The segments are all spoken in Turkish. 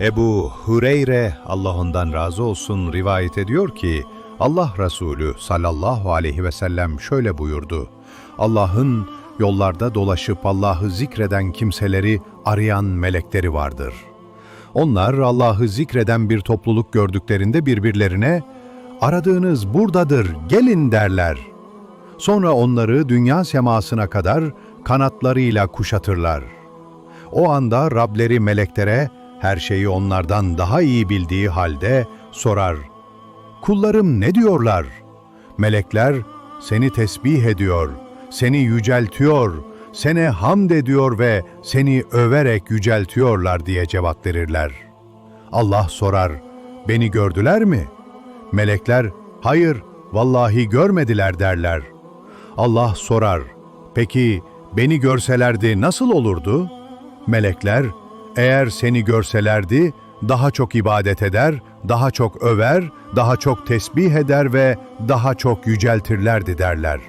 Ebu Hureyre Allah ondan razı olsun rivayet ediyor ki Allah Resulü sallallahu aleyhi ve sellem şöyle buyurdu. Allah'ın yollarda dolaşıp Allah'ı zikreden kimseleri arayan melekleri vardır. Onlar Allah'ı zikreden bir topluluk gördüklerinde birbirlerine aradığınız buradadır gelin derler. Sonra onları dünya semasına kadar kanatlarıyla kuşatırlar. O anda Rableri meleklere her şeyi onlardan daha iyi bildiği halde sorar. Kullarım ne diyorlar? Melekler seni tesbih ediyor, seni yüceltiyor, sene hamd ediyor ve seni överek yüceltiyorlar diye cevap verirler. Allah sorar, beni gördüler mi? Melekler, hayır, vallahi görmediler derler. Allah sorar, peki beni görselerdi nasıl olurdu? Melekler, eğer seni görselerdi, daha çok ibadet eder, daha çok över, daha çok tesbih eder ve daha çok yüceltirlerdi derler.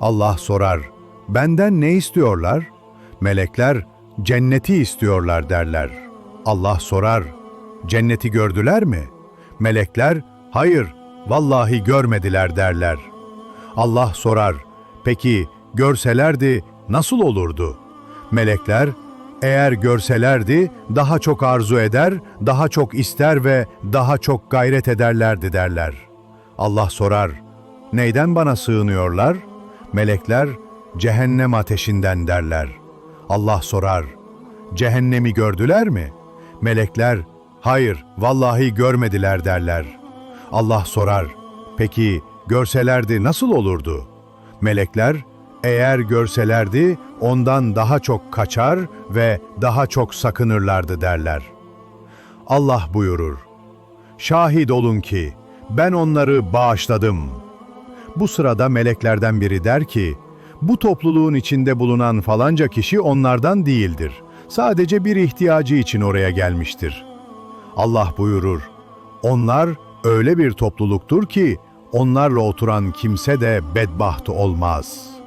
Allah sorar, benden ne istiyorlar? Melekler, cenneti istiyorlar derler. Allah sorar, cenneti gördüler mi? Melekler, hayır, vallahi görmediler derler. Allah sorar, peki görselerdi nasıl olurdu? Melekler, eğer görselerdi daha çok arzu eder, daha çok ister ve daha çok gayret ederlerdi derler. Allah sorar, neyden bana sığınıyorlar? Melekler, cehennem ateşinden derler. Allah sorar, cehennemi gördüler mi? Melekler, hayır, vallahi görmediler derler. Allah sorar, peki görselerdi nasıl olurdu? Melekler, eğer görselerdi ondan daha çok kaçar ve daha çok sakınırlardı derler. Allah buyurur, şahit olun ki ben onları bağışladım. Bu sırada meleklerden biri der ki, bu topluluğun içinde bulunan falanca kişi onlardan değildir. Sadece bir ihtiyacı için oraya gelmiştir. Allah buyurur, onlar öyle bir topluluktur ki onlarla oturan kimse de bedbaht olmaz.''